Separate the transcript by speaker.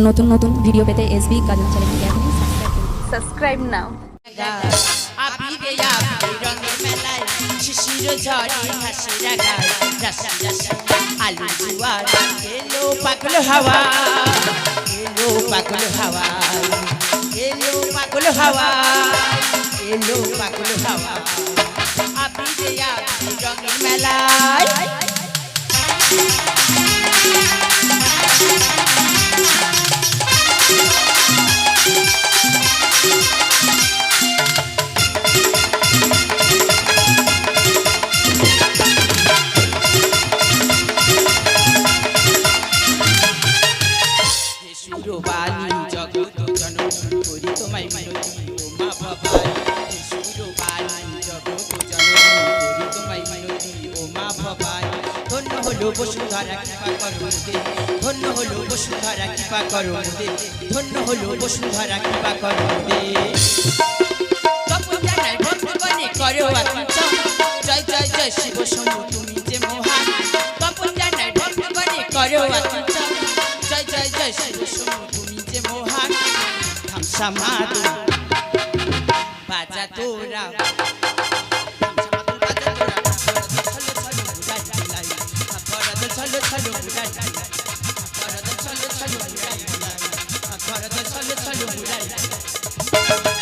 Speaker 1: নতুন নতুন ভিডিও পেতে এসবি কাজল চ্যানেলটি এখনই সাবস্ক্রাইব করুন।
Speaker 2: সাবস্ক্রাইব নাও
Speaker 3: আবিরে আবিরে রঙের মেলায় শিশির ঝড়ে হাসিরা গায় রাশি রাশি আলু জুয়ার এলো পাগল হাওয়া এলো পাগল হাওয়া এলো পাগল হাওয়া এলো পাগল হাওয়া আবিরে আবিরে রঙের মেলায় সুরবাণী জগৎ জননী করি তোমায় মিনতি ও মা ভবানী সুরবাণী জগৎ জননী করি তোমায় মিনতি ও মা ভবানী ধন্য হলো বসুধারা, কৃপা করো মোদে। ধন্য হলো বসুধারা, কৃপা করো মোদে। ধন্য হলো বসুধারা, কৃপা করো মোদে। জয় শিব শোনো তুমি যে মহান থামসা মাদু বাজা তোরা Thank you.